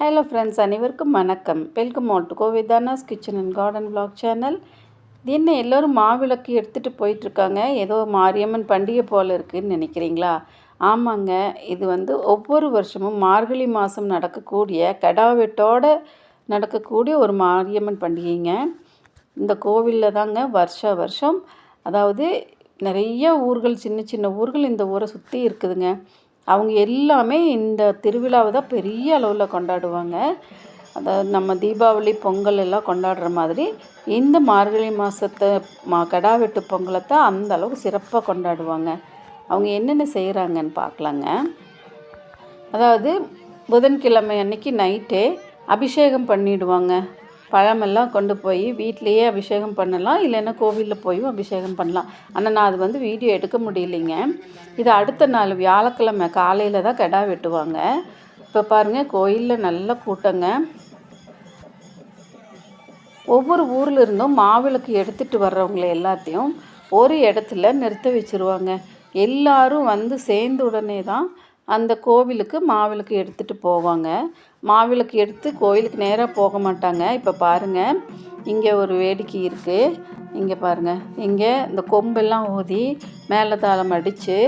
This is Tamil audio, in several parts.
ஹலோ ஃப்ரெண்ட்ஸ் அனைவருக்கும் வணக்கம். Welcome all to கோவிதானாஸ் kitchen and garden vlog channel இது என்ன எல்லோரும் மாவிளக்கு எடுத்துகிட்டு போயிட்டுருக்காங்க. ஏதோ மாரியம்மன் பண்டிகை போல் இருக்குதுன்னு நினைக்கிறீங்களா? ஆமாங்க. இது வந்து ஒவ்வொரு வருஷமும் மார்கழி மாதம் நடக்கக்கூடிய கடாவெட்டோடு நடக்கக்கூடிய ஒரு மாரியம்மன் பண்டிகைங்க. இந்த கோவிலில் தாங்க வருஷ வருஷம் அதாவது நிறைய ஊர்கள் சின்ன சின்ன ஊர்கள் இந்த ஊரை சுற்றி இருக்குதுங்க. அவங்க எல்லாமே இந்த திருவிழாவை தான் பெரிய அளவில் கொண்டாடுவாங்க. அதாவது நம்ம தீபாவளி பொங்கல் எல்லாம் கொண்டாடுற மாதிரி இந்த மார்கழி மாதத்தை மா கடா வெட்டு பொங்கலை தான் அந்த அளவுக்கு சிறப்பாக கொண்டாடுவாங்க. அவங்க என்னென்ன செய்கிறாங்கன்னு பார்க்கலாங்க அதாவது புதன்கிழமை அன்னைக்கு நைட்டே அபிஷேகம் பண்ணிடுவாங்க. பழமெல்லாம் கொண்டு போய் வீட்லேயே அபிஷேகம் பண்ணலாம். இல்லைன்னா கோவிலில் போயும் அபிஷேகம் பண்ணலாம். ஆனால் நான் அது வந்து வீடியோ எடுக்க முடியலைங்க. இது அடுத்த நாள் வியாழக்கிழமை காலையில் தான் கெடா வெட்டுவாங்க. இப்போ பாருங்கள் கோயிலில் நல்ல கூட்டங்க. ஒவ்வொரு ஊரில் இருந்தும் மாவிளக்கு எடுத்துகிட்டு வர்றவங்கள எல்லாத்தையும் ஒரு இடத்துல நிறுத்த வச்சுருவாங்க. எல்லாரும் வந்து சேர்ந்த உடனே தான் அந்த கோவிலுக்கு மாவிளக்கு எடுத்துகிட்டு போவாங்க. மாவிளக்கு எடுத்து கோயிலுக்கு நேராக போக மாட்டாங்க. இப்போ பாருங்கள் இங்கே ஒரு வேடிக்கை இருக்குது இங்கே பாருங்கள் இங்கே இந்த கொம்பெல்லாம் ஊதி மேலே தாளம் அடித்து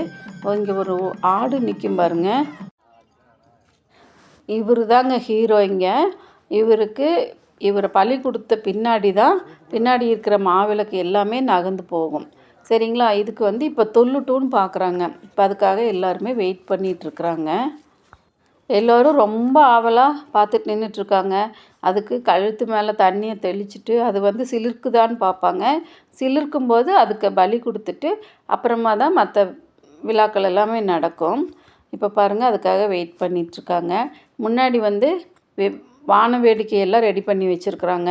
இங்கே ஒரு ஆடு நிற்கும் பாருங்கள் இவர் தாங்க ஹீரோ இங்கே. இவருக்கு இவரை பலி கொடுத்த பின்னாடி தான் பின்னாடி இருக்கிற மாவிளக்கு எல்லாமே நகர்ந்து போகும். சரிங்களா? இதுக்கு வந்து இப்போ தொல்லுட்டுன்னு பார்க்குறாங்க இப்போ அதுக்காக எல்லாருமே வெயிட் பண்ணிகிட்ருக்குறாங்க எல்லோரும் ரொம்ப ஆவலாக பார்த்துட்டு நின்றுட்டுருக்காங்க அதுக்கு கழுத்து மேலே தண்ணியை தெளிச்சிட்டு அது வந்து சிலிர்க்குதான்னு பார்ப்பாங்க சிலிர்க்கும் போது அதுக்கு பலி கொடுத்துட்டு அப்புறமா தான் மற்ற விழாக்கள் எல்லாமே நடக்கும். இப்போ பாருங்கள் அதுக்காக வெயிட் பண்ணிகிட்ருக்காங்க முன்னாடி வந்து வெ வான வேடிக்கையெல்லாம் ரெடி பண்ணி வச்சுருக்குறாங்க.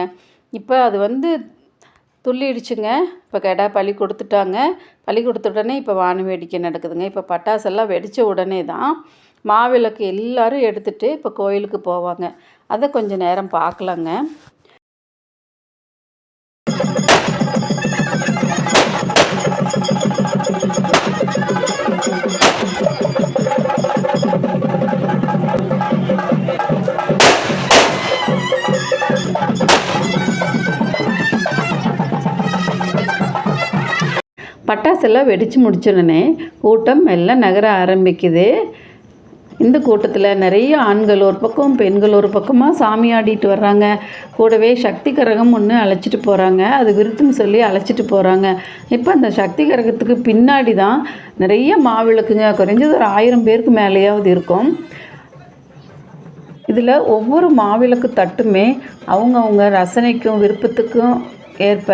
இப்போ அது வந்து துள்ளிடுச்சுங்க இப்போ கெடா பழி கொடுத்துட்டாங்க. பழி கொடுத்த உடனே இப்போ வான வேடிக்கை நடக்குதுங்க. இப்போ பட்டாசெல்லாம் வெடித்த உடனே தான் மாவிளக்கு எல்லோரும் எடுத்துகிட்டு இப்போ கோயிலுக்கு போவாங்க. அதை கொஞ்சம் நேரம் பார்க்கலாங்க. பட்டாசெல்லாம் வெடித்து முடிச்சோடனே கூட்டம் மெல்ல நகர ஆரம்பிக்குது. இந்த கூட்டத்தில் நிறைய ஆண்கள் ஒரு பக்கம் பெண்கள் ஒரு பக்கமாக சாமி ஆடிட்டு வர்றாங்க. கூடவே சக்தி கரகம் ஒன்று அழைச்சிட்டு போகிறாங்க அது விருத்துன்னு சொல்லி அழைச்சிட்டு போகிறாங்க இப்போ அந்த சக்தி கரகத்துக்கு பின்னாடி தான் நிறைய மாவிளக்குங்க. குறைஞ்சது ஒரு ஆயிரம் பேருக்கு மேலேயாவது இருக்கும். இதில் ஒவ்வொரு மாவிளக்கு தட்டுமே அவங்கவுங்க ரசனைக்கும் விருப்பத்துக்கும் ஏற்ப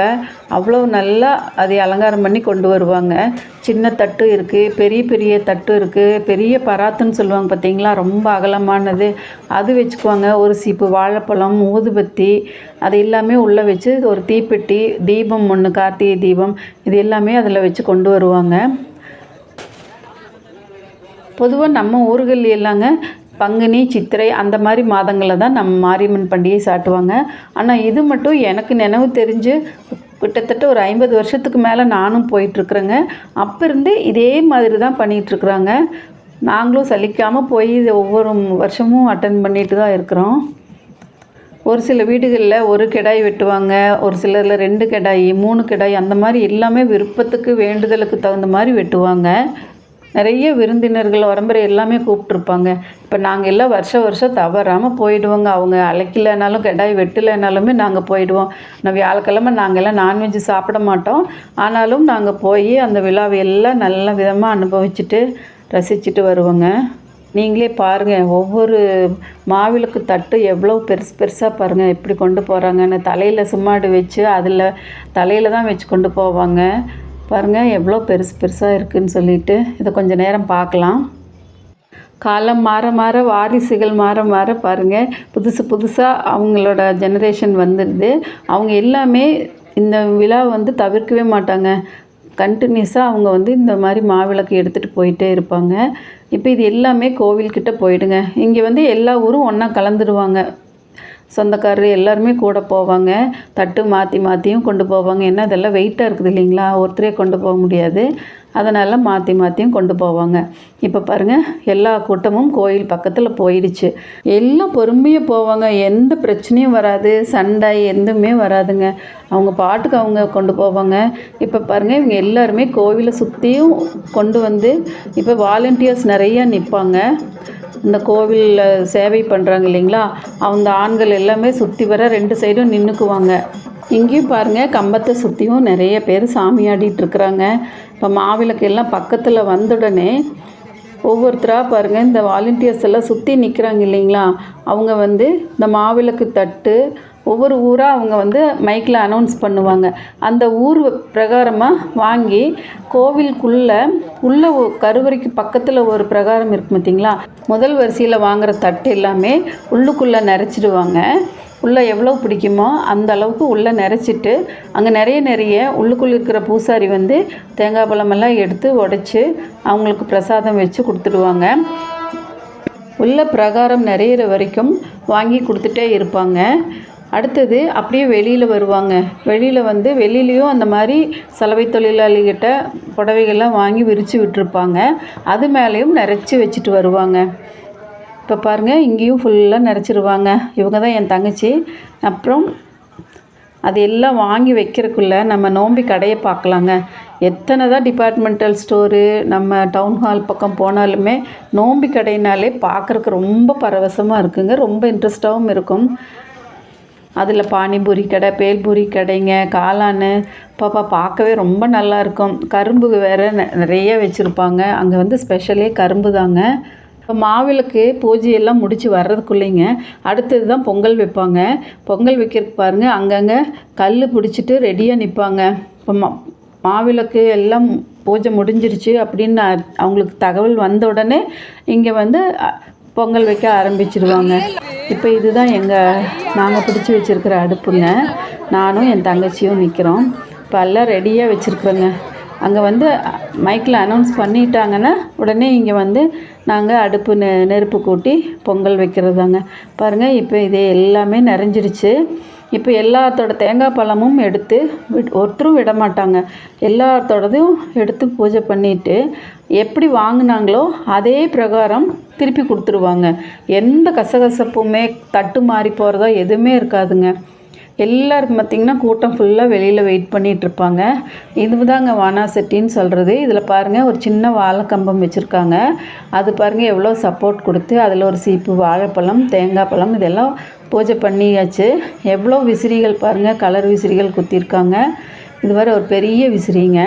அவ்வளோ நல்லா அதை அலங்காரம் பண்ணி கொண்டு வருவாங்க. சின்ன தட்டு இருக்குது பெரிய பெரிய தட்டு இருக்குது பெரிய பராத்துன்னு சொல்லுவாங்க பார்த்தீங்களா ரொம்ப அகலமானது. அது வச்சுக்குவாங்க. ஒரு சீப்பு வாழைப்பழம் ஊதுபத்தி அது எல்லாமே உள்ளே வச்சு ஒரு தீப்பெட்டி தீபம் ஒன்று கார்த்திகை தீபம் இது எல்லாமே அதில் வச்சு கொண்டு வருவாங்க. பொதுவாக நம்ம ஊர்கள் எல்லாங்க பங்குனி சித்திரை அந்த மாதிரி மாதங்களில் தான் நம்ம மாரியம்மன் பண்டிகை சாட்டுவாங்க. ஆனால் இது மட்டும் எனக்கு நினைவு தெரிஞ்சு கிட்டத்தட்ட ஒரு ஐம்பது வருஷத்துக்கு மேலே நானும் போயிட்டுருக்குறேங்க. அப்போ இருந்து இதே மாதிரி தான் பண்ணிகிட்ருக்குறாங்க நாங்களும் சலிக்காமல் போய் இது ஒவ்வொரு வருஷமும் அட்டன் பண்ணிட்டு தான் இருக்கிறோம். ஒரு சில வீடுகளில் ஒரு கிடாய் வெட்டுவாங்க ஒரு சிலரில் ரெண்டு கிடாய் மூணு கிடாய் அந்த மாதிரி எல்லாமே விருப்பத்துக்கு வேண்டுதலுக்கு தகுந்த மாதிரி வெட்டுவாங்க. நிறைய விருந்தினர்கள் வரம்பரை எல்லாமே கூப்பிட்ருப்பாங்க இப்போ நாங்கள் எல்லாம் வருஷம் வருஷம் தவறாமல் போயிடுவோங்க. அவங்க அழைக்கலைனாலும் கெடாய் வெட்டலைனாலுமே நாங்கள் போயிடுவோம். நான் வியாழக்கிழமை நாங்கள் எல்லாம் நான்வெஜ் சாப்பிட மாட்டோம். ஆனாலும் நாங்கள் போய் அந்த விழாவை எல்லாம் நல்ல விதமாக அனுபவிச்சுட்டு ரசிச்சுட்டு வருவோங்க. நீங்களே பாருங்கள் ஒவ்வொரு மாவிளக்கு தட்டு எவ்வளோ பெருசு பெருசாக பாருங்கள் எப்படி கொண்டு போகிறாங்கன்னு தலையில் சும்மாடு வச்சு அதில் தலையில் தான் வச்சு கொண்டு போவாங்க. பாருங்கள் எவ்வளோ பெருசு பெருசாக இருக்குதுன்னு சொல்லிட்டு இதை கொஞ்சம் நேரம் பார்க்கலாம். காலம் மாற மாற வாரிசுகள் மாற மாற பாருங்கள் புதுசு புதுசாக அவங்களோட ஜெனரேஷன் வந்துடுது. அவங்க எல்லாமே இந்த விழா வந்து தவிர்க்கவே மாட்டாங்க. கண்டினியூஸாக அவங்க வந்து இந்த மாதிரி மாவிளக்கு எடுத்துகிட்டு போயிட்டே இருப்பாங்க. இப்போ இது எல்லாமே கோவில்கிட்ட போயிடுங்க. இங்கே வந்து எல்லா ஊரும் ஒன்றா கலந்துடுவாங்க சொந்தக்காரர் எல்லாருமே கூட போவாங்க. தட்டு மாற்றி மாற்றியும் கொண்டு போவாங்க. ஏன்னா அதெல்லாம் வெயிட்டாக இருக்குது இல்லைங்களா? ஒருத்தரே கொண்டு போக முடியாது. அதனால் மாற்றி மாற்றியும் கொண்டு போவாங்க. இப்போ பாருங்கள் எல்லா கூட்டமும் கோயில் பக்கத்தில் போயிடுச்சு. எல்லாம் பொறுமையாக போவாங்க. எந்த பிரச்சனையும் வராது. சண்டை எதுவுமே வராதுங்க. அவங்க பாட்டுக்கு அவங்க கொண்டு போவாங்க. இப்போ பாருங்கள் இவங்க எல்லாருமே கோவிலை சுற்றியும் கொண்டு வந்து இப்போ வாலண்டியர்ஸ் நிறையா நிற்பாங்க இந்த கோவிலில் சேவை பண்ணுறாங்க இல்லைங்களா? அந்த ஆண்கள் எல்லாமே சுற்றி வர ரெண்டு சைடும் நின்றுக்குவாங்க இங்கேயும் பாருங்கள் கம்பத்தை சுற்றியும் நிறைய பேர் சாமி ஆடிட்டு இருக்கிறாங்க. இப்போ மாவிளக்கு எல்லாம் பக்கத்தில் வந்த உடனே ஒவ்வொருத்தராக பாருங்கள் இந்த வாலண்டியர்ஸ் எல்லாம் சுற்றி நிற்கிறாங்க இல்லைங்களா? அவங்க வந்து இந்த மாவிளக்கு தட்டு ஒவ்வொரு ஊராக அவங்க வந்து மைக்கில் அனௌன்ஸ் பண்ணுவாங்க. அந்த ஊர் பிரகாரமாக வாங்கி கோவிலுக்குள்ளே உள்ள கருவறைக்கு பக்கத்தில் ஒரு பிரகாரம் இருக்கு பார்த்தீங்களா முதல் வரிசையில் வாங்குற தட்டு எல்லாமே உள்ளுக்குள்ளே நிறச்சிடுவாங்க உள்ளே எவ்வளோ பிடிக்குமோ அந்த அளவுக்கு உள்ளே நிறச்சிட்டு அங்கே நிறைய நிறைய உள்ளுக்குள்ளே இருக்கிற பூசாரி வந்து தேங்காய் பழமெல்லாம் எடுத்து உடச்சி அவங்களுக்கு பிரசாதம் வச்சு கொடுத்துடுவாங்க. உள்ள பிரகாரம் நிறையிற வரைக்கும் வாங்கி கொடுத்துட்டே இருப்பாங்க. அடுத்தது அப்படியே வெளியில் வருவாங்க. வெளியில் வந்து வெளியிலையும் அந்த மாதிரி சலவை தொழிலாளிகிட்ட புடவைகள்லாம் வாங்கி விரித்து விட்டுருப்பாங்க. அது மேலேயும் நிறச்சி வச்சுட்டு வருவாங்க. இப்போ பாருங்கள் இங்கேயும் ஃபுல்லாக நிறச்சிருவாங்க இவங்க தான் என் தங்கச்சி. அப்புறம் அது எல்லாம் வாங்கி வைக்கிறதுக்குள்ள நம்ம நோம்பி கடையை பார்க்கலாங்க. எத்தனை தான் டிபார்ட்மெண்டல் ஸ்டோரு நம்ம டவுன் ஹால் பக்கம் போனாலுமே நோம்பி கடைனாலே பார்க்குறக்கு ரொம்ப பரவசமாக இருக்குங்க. ரொம்ப இன்ட்ரெஸ்டாகவும் இருக்கும். அதில் பானிபூரி கடை பேல்பூரி கடைங்க காளான் பாப்பா பார்க்கவே ரொம்ப நல்லா இருக்கும். கரும்பு வேறு நிறைய வச்சுருப்பாங்க. அங்கே வந்து ஸ்பெஷலே கரும்பு தாங்க. இப்போ மாவிளக்கு பூஜையெல்லாம் முடித்து வர்றதுக்குள்ளேங்க அடுத்தது தான் பொங்கல் வைப்பாங்க. பொங்கல் வைக்கிறதுக்கு பாருங்கள் அங்கங்கே கல் பிடிச்சிட்டு ரெடியாக நிற்பாங்க இப்போ மா மாவிளக்கு எல்லாம் பூஜை முடிஞ்சிருச்சு அப்படின்னு அ- அவங்களுக்கு தகவல் வந்த உடனே இங்கே வந்து பொங்கல் வைக்க ஆரம்பிச்சிடுவாங்க இப்போ இதுதான் எங்கள் நாங்கள் பிடிச்சி வச்சுருக்கிற அடுப்புங்க. நானும் என் தங்கச்சியும் நிற்கிறோம் இப்போ எல்லாம் ரெடியாக வச்சுருக்குறோங்க. அங்கே வந்து மைக்கில் அனௌன்ஸ் பண்ணிட்டாங்கன்னா உடனே இங்கே வந்து நாங்கள் அடுப்பு நெ நெருப்பு கூட்டி பொங்கல் வைக்கிறது தாங்க பாருங்கள் இப்போ இது எல்லாமே நிறைஞ்சிருச்சு இப்போ எல்லாத்தோட தேங்காய் பழமும் எடுத்து விட் ஒருத்தரும் விட மாட்டாங்க. எல்லாத்தோடதையும் எடுத்து பூஜை பண்ணிட்டு எப்படி வாங்கினாங்களோ அதே பிரகாரம் திருப்பி கொடுத்துருவாங்க. எந்த கசகசப்புமே தட்டு மாறி போகிறதோ எதுவுமே இருக்காதுங்க. எல்லாருக்கும் பார்த்திங்கன்னா கூட்டம் ஃபுல்லாக வெளியில் வெயிட் பண்ணிகிட்டு இருப்பாங்க இதுதாங்க வானாசெட்டின்னு சொல்கிறது இதில் பாருங்கள் ஒரு சின்ன வாழைக்கம்பம் வச்சுருக்காங்க. அது பாருங்கள் எவ்வளோ சப்போர்ட் கொடுத்து அதில் ஒரு சீப்பு வாழைப்பழம் தேங்காய் பழம் இதெல்லாம் பூஜை பண்ணியாச்சு. எவ்வளோ விசிறிகள் பாருங்கள் கலர் விசிறிகள் குத்திருக்காங்க. இது மாதிரி ஒரு பெரிய விசிறிங்க.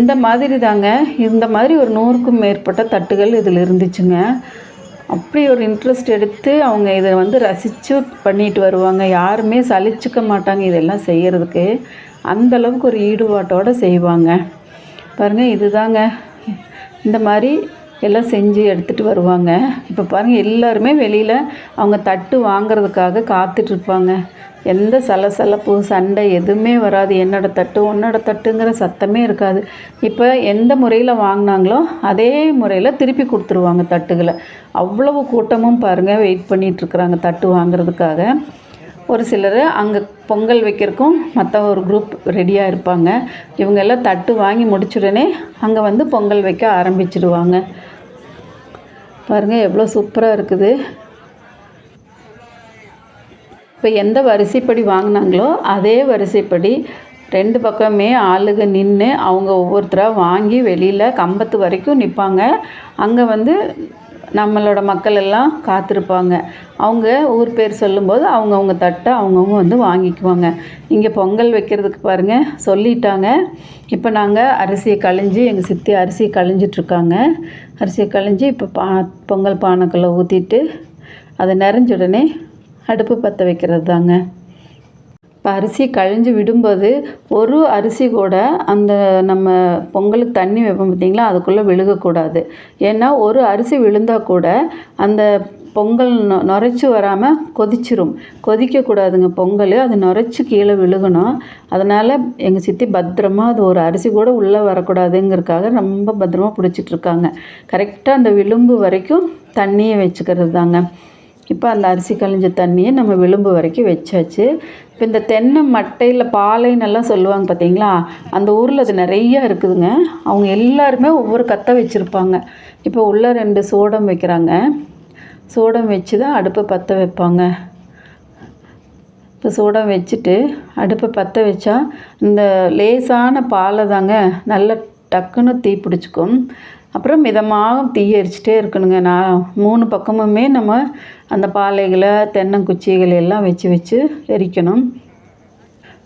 இந்த மாதிரி தாங்க. இந்த மாதிரி ஒரு நூறுக்கும் மேற்பட்ட தட்டுகள் இதில் இருந்துச்சுங்க. அப்படி ஒரு இன்ட்ரெஸ்ட் எடுத்து அவங்க இதை வந்து ரசித்து பண்ணிட்டு வருவாங்க. யாருமே சலிச்சுக்க மாட்டாங்க இதெல்லாம் செய்கிறதுக்கு அந்தளவுக்கு ஒரு ஈடுபாட்டோடு செய்வாங்க. பாருங்கள் இதுதாங்க. இந்த மாதிரி எல்லாம் செஞ்சு எடுத்துகிட்டு வருவாங்க. இப்போ பாருங்கள் எல்லாருமே வெளியில் அவங்க தட்டு வாங்குறதுக்காக காத்துட்ருப்பாங்க எந்த சலசலப்பு சண்டை எதுவுமே வராது. என்னோட தட்டு உன்னோட தட்டுங்கிற சத்தமே இருக்காது. இப்போ எந்த முறையில் வாங்கினாங்களோ அதே முறையில் திருப்பி கொடுத்துருவாங்க தட்டுகளை. அவ்வளவு கூட்டமும் பாருங்கள் வெயிட் பண்ணிகிட்ருக்குறாங்க தட்டு வாங்குறதுக்காக. ஒரு சிலர் அங்கே பொங்கல் வைக்கிறக்கும் மற்ற ஒரு குரூப் ரெடியாக இருப்பாங்க. இவங்க எல்லாம் தட்டு வாங்கி முடிச்சுடனே அங்கே வந்து பொங்கல் வைக்க ஆரம்பிச்சிடுவாங்க பாருங்கள் எவ்வளோ சூப்பராக இருக்குது. இப்போ எந்த வரிசைப்படி வாங்கினாங்களோ அதே வரிசைப்படி ரெண்டு பக்கமே ஆளுங்க நின்று அவங்க ஒவ்வொருத்தராக வாங்கி வெளியில் கம்பத்து வரைக்கும் நிற்பாங்க அங்கே வந்து நம்மளோட மக்கள் எல்லாம் காத்திருப்பாங்க. அவங்க ஊர் பேர் சொல்லும்போது அவங்கவுங்க தட்டை அவங்கவுங்க வந்து வாங்கிக்குவாங்க. இங்கே பொங்கல் வைக்கிறதுக்கு பாருங்கள் சொல்லிட்டாங்க. இப்போ நாங்கள் அரிசியை களைஞ்சி எங்கள் சித்தி அரிசியை களைஞ்சிட்ருக்காங்க அரிசியை களைஞ்சி இப்போ பா பொங்கல் பானைக்குள்ளே ஊற்றிட்டு அதை நிறைஞ்ச உடனே அடுப்பு பற்ற வைக்கிறது தாங்க இப்போ அரிசி கழிஞ்சு விடும்போது ஒரு அரிசி கூட அந்த நம்ம பொங்கலுக்கு தண்ணி வைப்போம் பார்த்திங்களா? அதுக்குள்ளே விழுகக்கூடாது. ஏன்னா ஒரு அரிசி விழுந்தால் கூட அந்த பொங்கல் நொ நுரைச்சி வராமல் கொதிச்சிரும். கொதிக்கக்கூடாதுங்க பொங்கல். அது நுரைச்சி கீழே விழுகணும். அதனால் எங்கள் சித்தி பத்திரமாக அது ஒரு அரிசி கூட உள்ளே வரக்கூடாதுங்கிறதுக்காக ரொம்ப பத்திரமா பிடிச்சிட்ருக்காங்க கரெக்டாக அந்த விளிம்பு வரைக்கும் தண்ணியை வச்சுக்கிறது தாங்க இப்போ அந்த அரிசி கழிஞ்ச தண்ணியை நம்ம விளிம்பு வரைக்கும் வச்சாச்சு. இப்போ இந்த தென்னை மட்டையில் பாலைன்னெல்லாம் சொல்லுவாங்க பார்த்தீங்களா அந்த ஊரில் அது நிறையா இருக்குதுங்க. அவங்க எல்லாருமே ஒவ்வொரு கத்தை வச்சுருப்பாங்க. இப்போ உள்ள ரெண்டு சோடம் வைக்கிறாங்க. சோடம் வச்சு தான் அடுப்பை பற்ற வைப்பாங்க. இப்போ சூடம் வச்சுட்டு அடுப்பை பற்ற வச்சா இந்த லேசான பாலை தாங்க நல்லா டக்குன்னு தீ பிடிச்சிக்கும். அப்புறம் மிதமாக தீ எரிச்சிட்டே இருக்கணுங்க. நான் மூணு பக்கமுமே நம்ம அந்த பாலைகளை தென்னங்குச்சிகள் எல்லாம் வச்சு வச்சு எரிக்கணும்.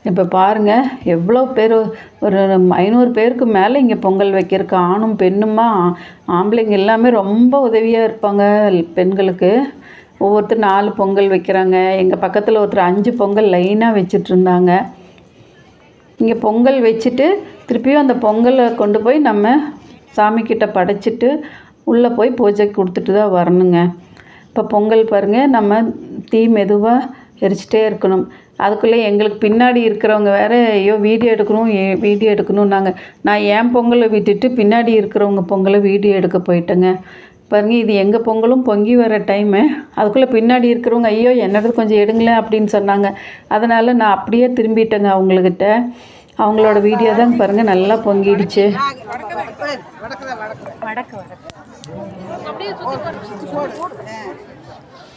இப்போ பாருங்கள் எவ்வளோ பேர் ஒரு ஐநூறு பேருக்கு மேலே இங்கே பொங்கல் வைக்கிறக்கு ஆணும் பெண்ணுமா ஆம்பளைங்க எல்லாமே ரொம்ப உதவியாக இருப்பாங்க பெண்களுக்கு. ஒவ்வொருத்தர் நாலு பொங்கல் வைக்கிறாங்க. எங்கள் பக்கத்தில் ஒருத்தர் அஞ்சு பொங்கல் லைனாக வச்சிட்ருந்தாங்க இங்கே பொங்கல் வச்சுட்டு திருப்பியும் அந்த பொங்கலை கொண்டு போய் நம்ம சாமிக்கிட்ட படைச்சிட்டு உள்ளே போய் பூஜை கொடுத்துட்டு தான் வரணுங்க. இப்போ பொங்கல் பாருங்கள் நம்ம தீ மெதுவாக எரிச்சிட்டே இருக்கணும். அதுக்குள்ளே எங்களுக்கு பின்னாடி இருக்கிறவங்க வேறு ஐயோ வீடியோ எடுக்கணும் ஏ வீடியோ எடுக்கணும் நாங்கள் நான் என் பொங்கலை விட்டுட்டு பின்னாடி இருக்கிறவங்க பொங்கலை வீடியோ எடுக்க போயிட்டேங்க. பாருங்க இது எங்கள் பொங்கலும் பொங்கி வர டைமு. அதுக்குள்ளே பின்னாடி இருக்கிறவங்க ஐயோ என்னது கொஞ்சம் எடுங்களேன் அப்படின்னு சொன்னாங்க. அதனால் நான் அப்படியே திரும்பிட்டேங்க அவங்கக்கிட்ட அவங்களோட வீடியோ தான் பாருங்கள் நல்லா பொங்கிடுச்சு.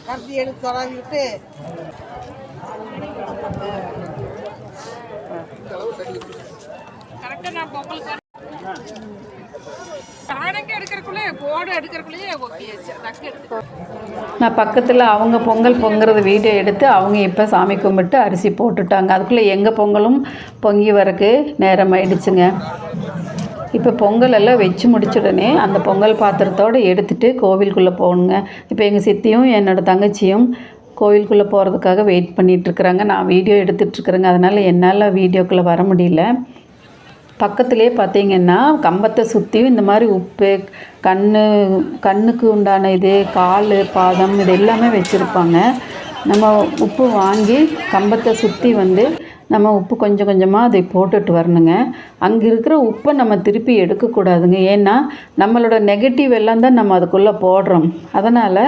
கருத்தி எடுத்து கரெக்டாக நான் நான் பக்கத்தில் அவங்க பொங்கல் பொங்குறது வீடியோ எடுத்து அவங்க இப்போ சாமி கும்பிட்டு அரிசி போட்டுட்டாங்க. அதுக்குள்ளே எங்கள் பொங்கலும் பொங்கி வரக்கு நேரம் ஆயிடுச்சுங்க. இப்போ பொங்கல் எல்லாம் வச்சு முடிச்ச உடனே அந்த பொங்கல் பாத்திரத்தோடு எடுத்துகிட்டு கோவிலுக்குள்ளே போகணுங்க. இப்போ எங்கள் சித்தியும் என்னோடய தங்கச்சியும் கோவிலுக்குள்ளே போகிறதுக்காக வெயிட் பண்ணிகிட்ருக்குறாங்க. நான் வீடியோ எடுத்துகிட்ருக்குறேங்க. அதனால் என்னால் வீடியோக்குள்ளே வர முடியல. பக்கத்துலேயே பார்த்தீங்கன்னா கம்பத்தை சுற்றியும் இந்த மாதிரி உப்பு கண் கண்ணுக்கு உண்டான இது கால் பாதம் இது எல்லாமே வச்சுருப்பாங்க. நம்ம உப்பு வாங்கி கம்பத்தை சுற்றி வந்து நம்ம உப்பு கொஞ்சம் கொஞ்சமாக அதை போட்டுட்டு வரணுங்க. அங்கே இருக்கிற உப்பை நம்ம திருப்பி எடுக்கக்கூடாதுங்க. ஏன்னா நம்மளோட நெகட்டிவ் எல்லாம் தான் நம்ம அதுக்குள்ளே போடுறோம். அதனால்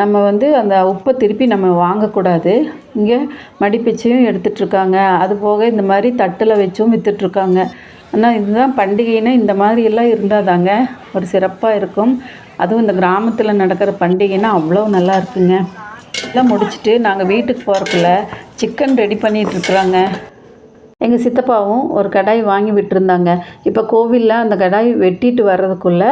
நம்ம வந்து அந்த உப்பை திருப்பி நம்ம வாங்கக்கூடாது. இங்கே மடிப்பிச்சையும் எடுத்துகிட்ருக்காங்க அது போக இந்த மாதிரி தட்டில் வச்சும் விற்றுட்ருக்காங்க ஆனால் இதுதான் பண்டிகைன்னா இந்த மாதிரியெல்லாம் இருந்தால் தாங்க ஒரு சிறப்பாக இருக்கும். அதுவும் இந்த கிராமத்தில் நடக்கிற பண்டிகைன்னா அவ்வளோ நல்லா இருக்குங்க. எல்லாம் முடிச்சுட்டு நாங்கள் வீட்டுக்கு போகிறக்குள்ள சிக்கன் ரெடி பண்ணிகிட்ருக்குறாங்க எங்கள் சித்தப்பாவும் ஒரு கடாய் வாங்கி விட்டுருந்தாங்க. இப்போ கோவிலில் அந்த கடாய் வெட்டிட்டு வர்றதுக்குள்ளே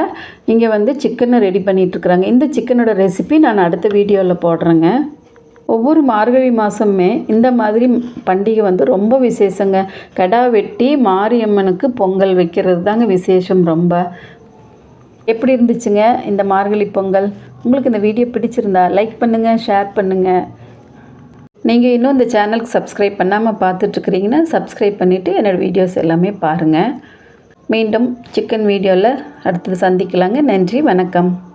இங்கே வந்து சிக்கனை ரெடி பண்ணிகிட்ருக்குறாங்க இந்த சிக்கனோட ரெசிபி நான் அடுத்த வீடியோவில் போடுறேங்க. ஒவ்வொரு மார்கழி மாதமே இந்த மாதிரி பண்டிகை வந்து ரொம்ப விசேஷங்க. கடா வெட்டி மாரியம்மனுக்கு பொங்கல் வைக்கிறது தாங்க விசேஷம் ரொம்ப. எப்படி இருந்துச்சுங்க இந்த மார்கழி பொங்கல்? உங்களுக்கு இந்த வீடியோ பிடிச்சிருந்தா லைக் பண்ணுங்கள் ஷேர் பண்ணுங்கள் நீங்கள் இன்னும் இந்த சேனலுக்கு சப்ஸ்கிரைப் பண்ணாமல் பார்த்துட்ருக்குறீங்கன்னா சப்ஸ்கிரைப் பண்ணிவிட்டு என்னோடய வீடியோஸ் எல்லாமே பாருங்கள் மீண்டும் சிக்கன் வீடியோவில் அடுத்தது சந்திக்கலாங்க. நன்றி வணக்கம்.